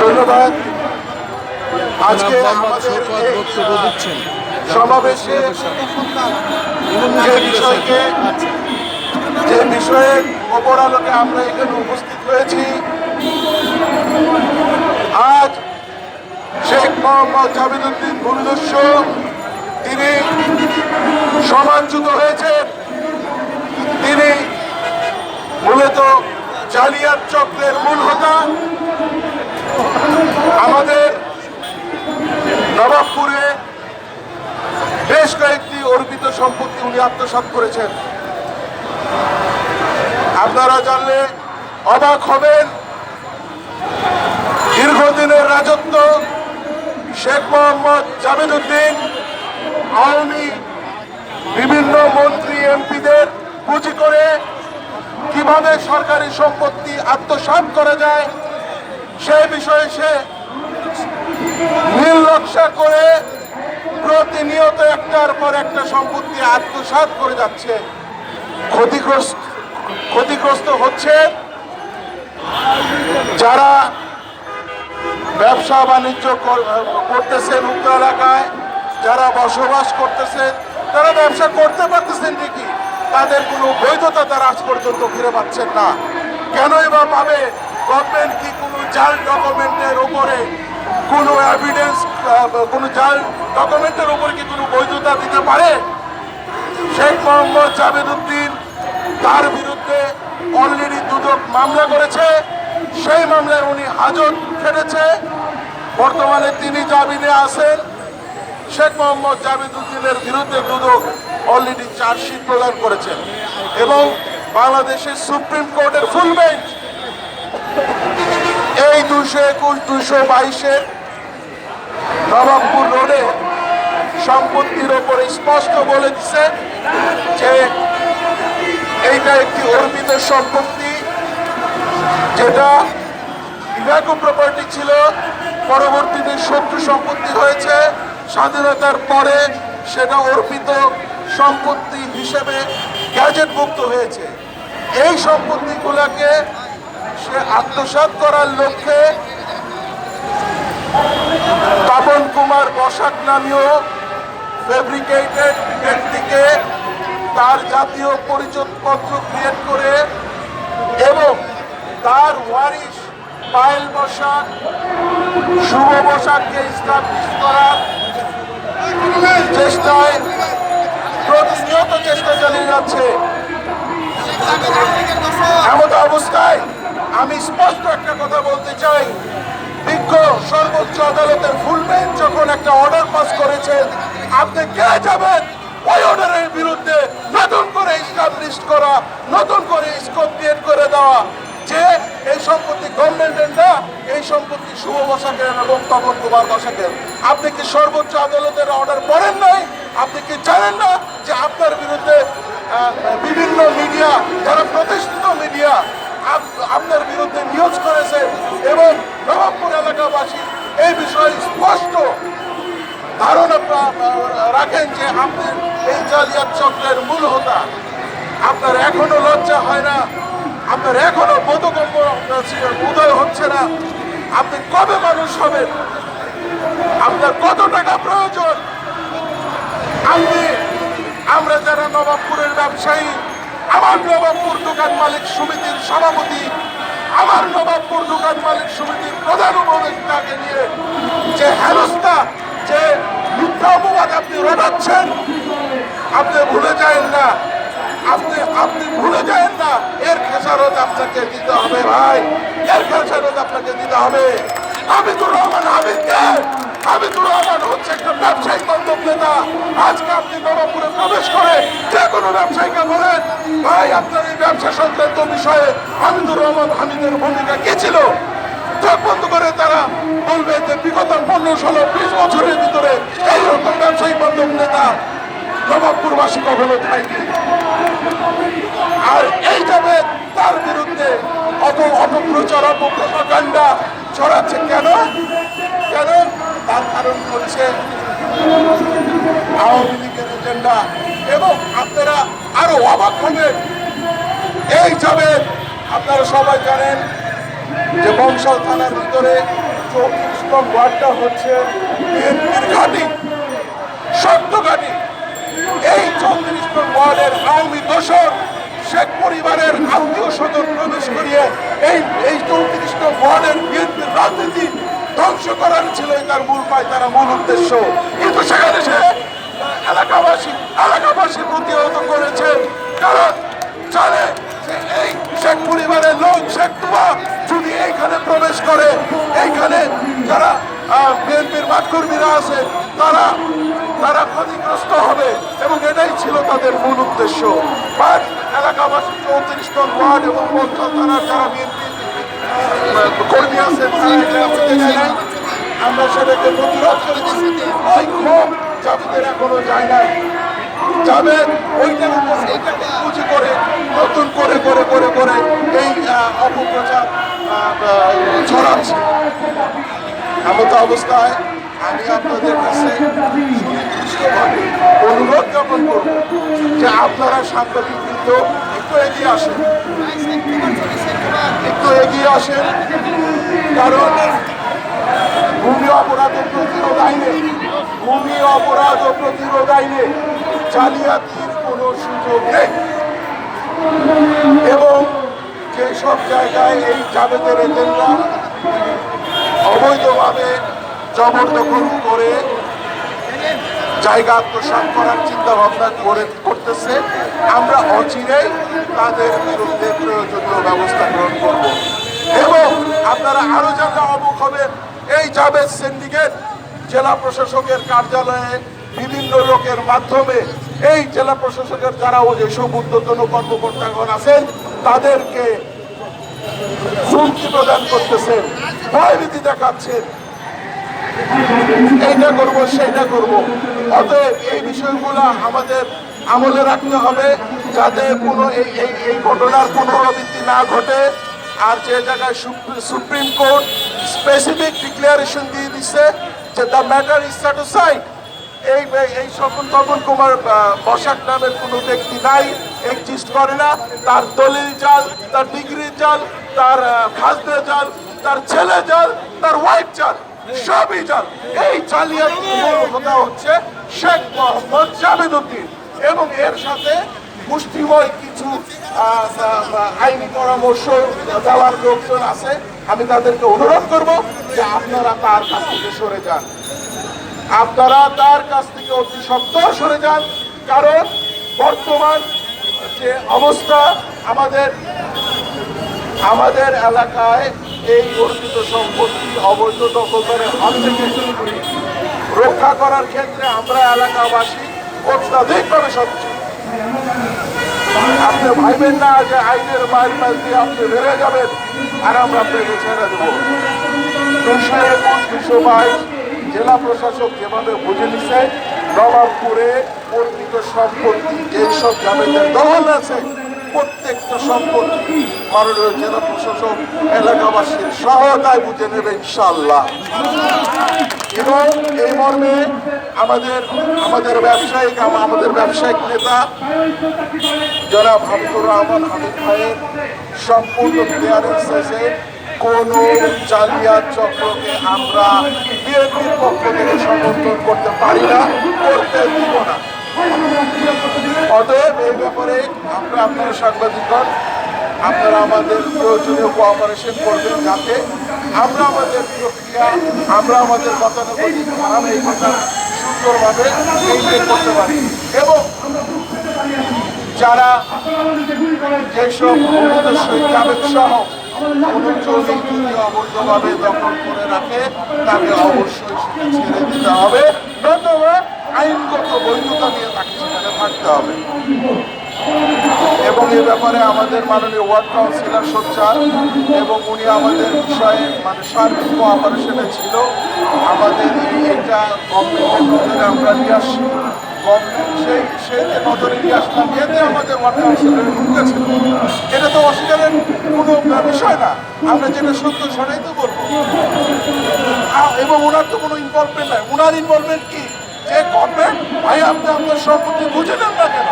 ধন্যবাদ। আজকে সমাবেশে যে বিষয়কে যে বিষয়ের ওপর আলোকে আমরা এখানে উপস্থিত হয়েছি আজ শেখ মোহাম্মদ জামিদুদ্দিন ভূমিদস্য তিনি সমানচ্যুত হয়েছেন তিনি মূলত জালিয়াত চক্রের মূল হোতা আমাদের নবাবপুরে বেশ কয়েকটি অর্পিত সম্পত্তি উনি আত্মসাৎ করেছেন। আপনারা জানলে অবাক হবেন, দীর্ঘদিনের রাজত্ব, শেখ মোহাম্মদ জামিদুদ্দিন আওয়ামী বিভিন্ন মন্ত্রী এমপিদের পুঁজি করে কীভাবে সরকারি সম্পত্তি আত্মসাৎ করা যায়, সে বিষয়ে সে নকশা করে প্রতিনিয়ত একটার পর একটা সম্পত্তি আত্মসাৎ করে যাচ্ছে। ক্ষতিগ্রস্ত ক্ষতিগ্রস্ত হচ্ছে যারা ব্যবসা বাণিজ্য কর- করতেছেন উত্তর এলাকায়, যারা বসবাস করতেছেন, তারা ব্যবসা করতে পারতেছেন ঠিকই। তাদের কোনো বৈধতা তারা আজ পর্যন্ত ফিরে পাচ্ছেন না। কেনই বা পাবে? গভর্নমেন্ট কি কোনো জাল ডকুমেন্টের উপরে কোনো এভিডেন্স কোনো জাল ডকুমেন্টের উপরে কি কোনো বৈধতা দিতে পারে? শেখ মোহাম্মদ জাভেদুদ্দিন তার বিরুদ্ধে অলরেডি দুদক মামলা করেছে। সেই মামলায় উনি হাজত খেটেছে বর্তমানে তিনি জামিনে আছেন। শেখ মোহাম্মদ জাভেদুদ্দিনের বিরুদ্ধে দুদক অলরেডি চার্জশিট প্রদান করেছেন এবং বাংলাদেশের সুপ্রিম কোর্টের ফুল বেঞ্চ এই দুশো একুশ, দুশো বাইশের নবাবপুর রোডে সম্পত্তির ওপরে স্পষ্ট বলে দিছে যে এইটা একটি অর্পিত সম্পত্তি, যেটা ইভাকো প্রপার্টি ছিল, পরবর্তীতে শত্রু সম্পত্তি হয়েছে। স্বাধীনতার পরে সেটা অর্পিত সম্পত্তি হিসেবে গ্যাজেটভুক্ত হয়েছে। এই সম্পত্তিগুলোকে সে আত্মসাৎ করার লক্ষ্যে পাবন কুমার বসাক নামীয় ফেব্রিকেটেড ব্যক্তিকে তার জাতীয় পরিচয়পত্র ক্রিয়েট করে এবং তার ওয়ারিশ পায়েল বসাক, শুভ বসাককে স্টাবলিশ করার চেষ্টায় প্রতিনিয়ত চেষ্টা চালিয়ে যাচ্ছে। এমন অবস্থায় আমি স্পষ্ট একটা কথা বলতে চাই। বিজ্ঞ সর্বোচ্চ আদালতের ফুল বেঞ্চ যখন একটা অর্ডার পাস করেছে আপনি কে যাবেন? ওই অর্ডারের বিরুদ্ধে নতুন করে ইস্টাবলিশ করা, নতুন করে স্কোপ ক্রিয়েট করে দেওয়া। যে এই সম্পত্তি গভর্নমেন্টের না, এই সম্পত্তি শুভ বসাকের এবং তপন কুমার বসাকের আপনি কি সর্বোচ্চ আদালতের অর্ডার পড়েন নাই? আপনি কি জানেন না যে আপনার বিরুদ্ধে বিভিন্ন মিডিয়া, যারা প্রতিষ্ঠিত মিডিয়া আপনার বিরুদ্ধে নিউজ করেছে এবং নবাবপুর এলাকাবাসী এই বিষয়ে স্পষ্ট ধারণা রাখেন যে আপনি এই জালিয়াত চক্রের মূল হোতা। আপনার এখনও লজ্জা হয় না আপনার এখনও বোধগম্য উদয় হচ্ছে না। আপনি কবে মানুষ হবেন? আপনার কত টাকা প্রয়োজন? আপনি আমরা যারা নবাবপুরের ব্যবসায়ী, আমার নবাবপুর দোকান মালিক সমিতির সভাপতি, আমার নবাবপুর দোকান মালিক সমিতির প্রধান উপদেষ্টাকে নিয়ে যে হেনস্থা, যে মিথ্যা অপবাদ আপনি রটাচ্ছেন, আপনি ভুলে যায়েন না। আপনি আপনি ভুলে যায়েন না। এর খেসারত আপনাকে দিতে হবে ভাই। এর খেসারত আপনাকে দিতে হবে। হামিদুর রহমান হামিদকে। হামিদুর রহমান হচ্ছে একটা ব্যবসায়িক নেতা। আজকে আপনি প্রবেশ করে যে কোনো ব্যবসায়ীকে বলেন, ভাই, আপনার এই ব্যবসা রহমান ভূমিকা করে তারা বলবে যে বিগত পনেরো, ষোলো, বিশ বছরের ভিতরে এইরকম ব্যবসায়ী বান্ধব নেতা নবাবপুরবাসী কখনো থাকবে আর এই যাবে তার বিরুদ্ধে অত অপপ্রচার অপপ্রপাগান্ডা ছড়াচ্ছে কেন? কেন? তার কারণ হচ্ছে আওয়ামী লীগের এজেন্ডা এবং আপনারা আরও অবাক হবেন। এই যাবে, আপনারা সবাই জানেন যে বংশাল থানার ভিতরে চৌত্রিশ নং ওয়ার্ডটা হচ্ছে বিএনপির ঘাঁটি শক্ত ঘাঁটি। এই চৌত্রিশ ওয়ার্ডের আওয়ামী দোষর শেখ পরিবারের আত্মীয় স্বজন প্রবেশ করিয়ে এই এই চৌত্রিশ ওয়ার্ডের বিএনপির রাজনীতি ধ্বংস করার ছিল তার মূল পায় তারা মূল উদ্দেশ্য। কিন্তু সেখানে সে এলাকাবাসী এলাকাবাসী প্রতিহত করেছে। কারণ জানে এই শেখ পরিবারের লোক, শেখ তুবা যদি এইখানে প্রবেশ করে, এইখানে যারা বিএনপির মাঠকর্মীরা আছে, তারা তারা ক্ষতিগ্রস্ত হবে এবং এটাই ছিল তাদের মূল উদ্দেশ্য। এলাকাবাসী চৌত্রিশ নং ওয়ার্ড এবং বঞ্চল থানার যারা বিএনপি কর্মী আছেন। আমরা সেটাকে প্রতিরোধ করেছি। ওই ক্ষোভ জাতিদের এখনও যায় নাই। যাবে ওইটার উপর এইটাকে করে, নতুন করে করে করে করে এই অপপ্রচার ছড়াচ্ছে। এমত অবস্থায় আমি আপনাদের কাছে সুনির্দিষ্টভাবে অনুরোধ জ্ঞাপন করব যে আপনারা সাংবাদিক বৃন্দ, একটু এগিয়ে আসেন। একটু এগিয়ে আসেন, কারণ ভূমি অপরাধ প্রতিরোধ আইনে, ভূমি অপরাধ প্রতিরোধ আইনে জালিয়াতির কোনো সুযোগ নেই। এবং যেসব জায়গায় এই জাবেদের এজেন্টরা অবৈধভাবে জবরদখল করে জায়গা আত্মসাৎ করার চিন্তা ভাবনা করে করতেছে। আমরা অচিরেই তাদের বিরুদ্ধে প্রয়োজনীয় ব্যবস্থা গ্রহণ করব। এবং আপনারা আরও জানলে অমুক হবেন, এই জাবেদ সিন্ডিকেট জেলা প্রশাসকের কার্যালয়ে বিভিন্ন লোকের মাধ্যমে এই জেলা প্রশাসকের যারা ও যেসব উদ্যোতন কর্মকর্তাগণ আছেন, তাদেরকে হুমকি প্রদান করতেছেন, ভয়ভীতি দেখাচ্ছেন। এইটা করব, সেইটা করব। অতএব এই বিষয়গুলো আমাদের আমলে রাখতে হবে যাতে কোনো এই এই এই ঘটনার পুনরাবৃত্তি না ঘটে। আর যে জায়গায় সুপ্রি- সুপ্রিম কোর্ট স্পেসিফিক ডিক্লারেশন দিয়ে দিচ্ছে যে দ্য ম্যাটার ইজ স্যাটিসফাইড এই এই স্বপন তপন কুমার বসাক নামের কোনো ব্যক্তি নাই এক্সিস্ট করে না। তার দলিল জাল, তার ডিগ্রি জাল, তার খাজনা জাল, তার ছেলে জাল, তার ওয়াইফ জাল। সবই জাল এই জালিয়াতি কথা হচ্ছে শেখ মোহাম্মদ জাভেদ উদ্দিন এবং এর সাথে মুষ্টিময় কিছু আইনি পরামর্শ দেওয়ার লোকজন আছে। আমি তাদেরকে অনুরোধ করব যে আপনারা তার কাছ থেকে সরে যান। আপনারা তার কাছ থেকে অতি সত্তর সরে যান। কারণ বর্তমান যে অবস্থা আমাদের আমাদের এলাকায় এই অর্জিত সম্পত্তি অবৈধ দখলদারের হাত থেকে রক্ষা করার ক্ষেত্রে আমরা এলাকাবাসী অত্যাধিকভাবে সচেতন আপনি ভাইবেন না যে আইনের মাইল মাইল দিয়ে আপনি বেড়ে যাবেন, আর আমরা আপনাকে ছেড়ে দেবো। দুশো একুশ দুশো বাইশ জেলা প্রশাসক যেভাবে বুঝে নিছে, নবাবপুরে অর্পিত সম্পত্তি যেসব জামিনের দখল আছে। প্রত্যেকটা সম্পত্তি মাননীয় জেলা প্রশাসক, এলাকাবাসীর সহায়তায় বুঝে নেবে ইনশাল্লাহ এবং এই মর্মে আমাদের আমাদের ব্যবসায়িক আমাদের ব্যবসায়িক নেতা জনাব হাবিবুর রহমান হাবিব ভাইয়ের সম্পূর্ণ ক্লিয়ারেন্সে কোন জালিয়াত চক্রকে আমরা বিএনপির পক্ষ থেকে সমর্থন করতে পারি না, করতে দিব না। অতএব এই ব্যাপারে আমরা আপনারা সাংবাদিকগণ, আপনারা আমাদের প্রয়োজনীয় কোঅপারেশন করবেন যাতে আমরা আমাদের প্রক্রিয়া, আমরা আমাদের গতানুগতিক ধারা এই কথা সুন্দরভাবে করতে পারি। এবং যারা যেসব অনুদেশই সহ জমি যদি অবৈধভাবে দখল করে রাখে, তাকে অবশ্যই ছেড়ে দিতে হবে। নতুবা আইনগত বৈধতা নিয়ে তাকে সেখানে থাকতে হবে। এবং এ ব্যাপারে আমাদের মাননীয় ওয়ার্ড কাউন্সিলর সোচ্চার এবং উনি আমাদের বিষয়ে মানে সার্বিক কোঅপারেশনে ছিল। আমাদের এই এটা গভর্নমেন্টের নজরে আমরা নিয়ে আসি গভর্নমেন্ট সেই যে নজরে নিয়ে আসলাম এতে আমাদের ওয়ার্ড কাউন্সিলরের ভূমিকা ছিল এটা তো অস্বীকারের কোনো বিষয় আমরা যেটা সত্য সেটাই তো বলব। এবং ওনার তো কোনো ইনভলভমেন্ট নাই। ওনার ইনভলভমেন্ট কি? যে গভর্নমেন্ট ভাই, আপনি আপনার সম্পত্তি বুঝে নেন না কেন?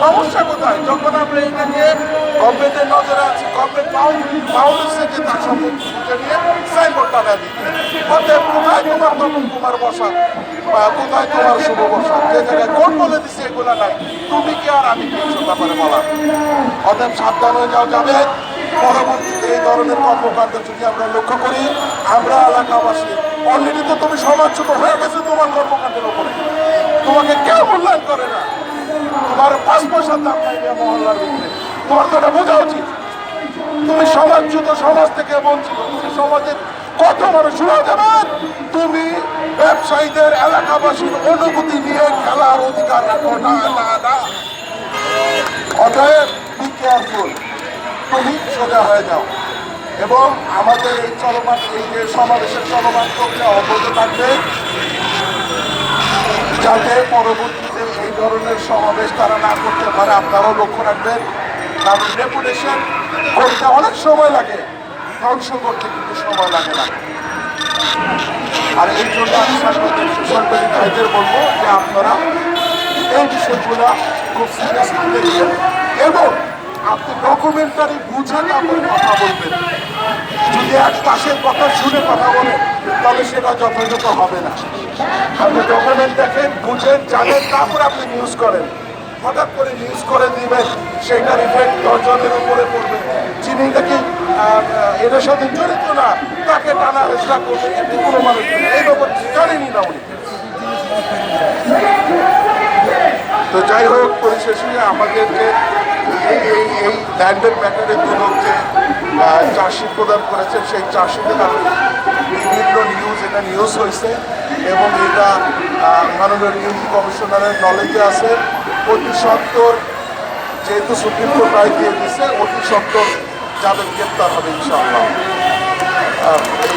সমস্যা কোথায়? যখন আমরা এটাকে গভর্নমেন্টের নজরে আছি গভর্নমেন্ট বাউন্ডারি থেকে তার সম্পত্তি বুঝে নিয়ে সাইনবোর্ড টানা অতএব কোথায় তোমার তপন কুমার বসা? বা কোথায় তোমার শুভ বসা? যে জায়গায় কোন বলে দিচ্ছে এগুলা নাই। তুমি কি আর আমি কি ব্যাপারে বলা অতএব সাবধান হয়ে যাও, যাবে। পরবর্তীতে এই ধরনের কর্মকাণ্ড যদি আমরা লক্ষ্য করি, আমরা এলাকাবাসী অলরেডি তো তুমি সমাজচ্যুত হয়ে গেছে তোমার কর্মকাণ্ডের উপরে। তোমাকে কেউ মূল্যায়ন করে না। তোমার পাঁচ পয়সার দাম মহল্লার তোমার এটা বোঝা উচিত। তুমি সমাজচ্যুত সমাজ থেকে বঞ্চিত। তুমি সমাজের কত মানুষ শুনে যাবেন তুমি ব্যবসায়ীদের এলাকাবাসীর অনুভূতি নিয়ে খেলার অধিকার রাখো। না না না। অতএব তুমি সোজা হয়ে যাও। এবং আমাদের এই চলমান, এই যে সমাবেশের চলমান প্রক্রিয়া অব্যাহত থাকবে। যাতে পরবর্তীতে এই ধরনের সমাবেশ তারা না করতে পারে, আপনারাও লক্ষ্য রাখবেন। কারণ রেপুটেশন করতে অনেক সময় লাগে, ধ্বংস করতে কিন্তু সময় লাগে না। আর এই জন্য আমি সাংবাদিক সাংবাদিক ভাইদের বলব যে আপনারা এই বিষয়গুলো খুব সিরিয়াসলি দেখবেন এবং আপনি ডকুমেন্টারি বুঝে তারপরে কথা বলবেন। যদি এক পাশের কথা শুনে কথা বলেন তাহলে সেটা যথাযথ হবে না। আপনি ডকুমেন্ট দেখেন, বুঝেন, জানেন, তারপরে আপনি নিউজ করেন। হঠাৎ করে নিউজ করে দিবেন সেটার ইফেক্ট দশজনের উপরে পড়বে। যিনি নাকি এটার সাথে জড়িত না, তাকে টানা হেসরা করবে এটি কোনো মানুষ। এই ব্যাপার জানেনই না উনি। তো যাই হোক, পরিশেষে আমাদের যে এই ল্যান্ডের ম্যাটারে দুলোক চাষি প্রদান করেছেন, সেই চাষিদের বিভিন্ন নিউজ এটা নিউজ হয়েছে এবং এটা মাননীয় ডিউটি কমিশনারের নলেজে আছে। অতি সত্তর, যেহেতু সুপ্রিম কোর্ট রায় দিয়ে দিচ্ছে অতি সত্তর যাদের গ্রেপ্তার হবে ইনশাআল্লাহ। আমি